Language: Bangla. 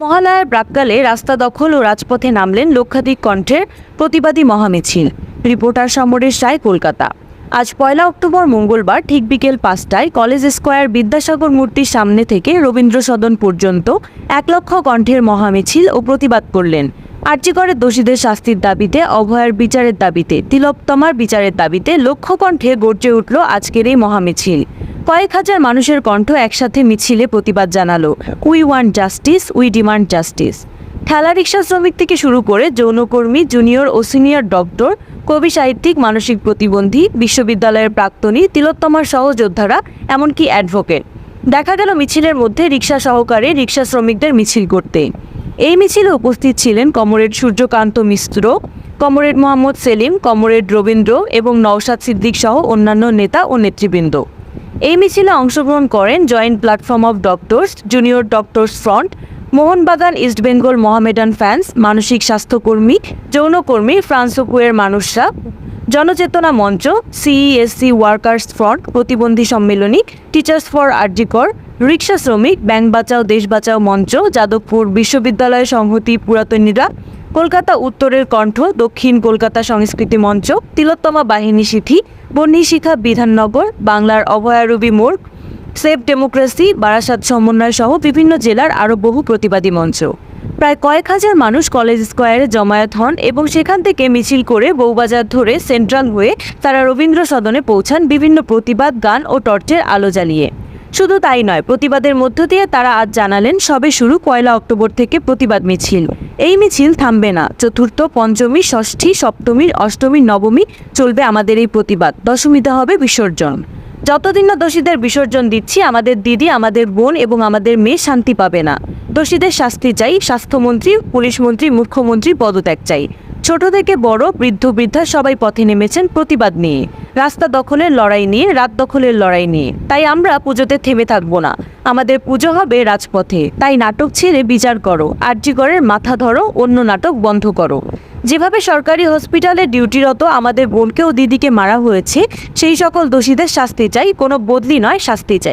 মহালয়ার প্রাককালে রাস্তা দখল ও রাজপথে নামলেন লক্ষাধিক কণ্ঠের প্রতিবাদী মহামিছিল। রিপোর্টার সমরেশ রায়, কলকাতা। আজ পয়লা অক্টোবর মঙ্গলবার ঠিক বিকেল পাঁচটায় কলেজ স্কোয়ার বিদ্যাসাগর মূর্তির সামনে থেকে রবীন্দ্র সদন পর্যন্ত এক লক্ষ কণ্ঠের মহামিছিল ও প্রতিবাদ করলেন। আর্যিকরের দোষীদের শাস্তির দাবিতে, অভয়ের বিচারের দাবিতে, তিলোত্তমার বিচারের দাবিতে লক্ষ কণ্ঠে গর্জে উঠল আজকের এই মহামিছিল। কয়েক হাজার মানুষের কণ্ঠ একসাথে মিছিলে প্রতিবাদ জানালো। We want justice we demand justice ঠেলা রিক্সা শ্রমিক থেকে শুরু করে যৌনকর্মী জুনিয়র ও সিনিয়র ডক্টর কবি সাহিত্যিক, মানসিক প্রতিবন্ধী, বিশ্ববিদ্যালয়ের প্রাক্তনী, তিলোত্তমার সহযোদ্ধারা, এমনকি অ্যাডভোকেট দেখা গেল মিছিলের মধ্যে রিক্সা সহকারে রিক্সা শ্রমিকদের মিছিল করতে। এই মিছিলে উপস্থিত ছিলেন comrade Suryakanta Mishra, comrade Mohammad Salim, comrade Rabindra এবং নওশাদ সিদ্দিক সহ অন্যান্য নেতা ও নেতৃবৃন্দ। এই মিছিলে অংশগ্রহণ করেন joint platform of doctors, junior doctors front, Mohun Bagan, east Bengal Mohammedan fans, মানসিক স্বাস্থ্যকর্মী, যৌনকর্মী ফ্রান্সোকুয়ের মানুষরা, জনচেতনা মঞ্চ সিইএসসি ওয়ার্কার্স ফ্রন্ট, প্রতিবন্ধী সম্মেলনী, টিচার্স ফর আরজিকর, রিক্সা শ্রমিক, ব্যাংক বাঁচাও, দেশ বাঁচাও মঞ্চ, যাদবপুর বিশ্ববিদ্যালয় সংহতি পুরাতনীরা, কলকাতা উত্তরের কণ্ঠ, দক্ষিণ কলকাতা সংস্কৃতি মঞ্চ, তিলোত্তমা বাহিনী সিথি বন্যী শিখা বিধাননগর, বাংলার অভয়ারবি মোড়, সেফ ডেমোক্রেসি, বারাসাত সমন্বয় সহ বিভিন্ন জেলার আরও বহু প্রতিবাদী মঞ্চ। প্রায় কয়েক হাজার মানুষ কলেজ স্কোয়ারে জমায়েত হন এবং সেখান থেকে মিছিল করে বউবাজার ধরে সেন্ট্রাল হয়ে তারা রবীন্দ্র সদনে পৌঁছান বিভিন্ন প্রতিবাদ, গান ও টর্চের আলো জ্বালিয়ে। শুধু তাই নয়, প্রতিবাদের মধ্য দিয়ে তারা আজ জানালেন, সবে শুরু পয়লা অক্টোবর থেকে প্রতিবাদ মিছিল। এই মিছিল থামবে না। চতুর্থ, পঞ্চমী, ষষ্ঠী, সপ্তমী, অষ্টমী, নবমী চলবে আমাদের এই প্রতিবাদ। দশমীতে হবে বিসর্জন। যতদিন না দোষীদের বিসর্জন দিচ্ছি, আমাদের দিদি, আমাদের বোন এবং আমাদের মেয়ে শান্তি পাবে না। দোষীদের শাস্তি চাই, স্বাস্থ্যমন্ত্রী, পুলিশ মন্ত্রী, মুখ্যমন্ত্রী পদত্যাগ চাই। ছোট থেকে বড় বৃদ্ধ বৃদ্ধা সবাই পথে নেমেছেন প্রতিবাদ নিয়ে। রাস্তা দখলের লড়াই নিয়ে, রাত দখলের লড়াই নিয়ে। তাই আমরা পুজোতে থেমে থাকব না। আমাদের পুজো হবে রাজপথে। তাই নাটক ছেড়ে বিচার করো আরজিগড়ের মাথা ধরো, অন্য নাটক বন্ধ করো। যেভাবে সরকারি হসপিটালে ডিউটিরত আমাদের বোনকে ও দিদিকে মারা হয়েছে, সেই সকল দোষীদের শাস্তি চাই, কোনো বদলি নয়, শাস্তি চাই।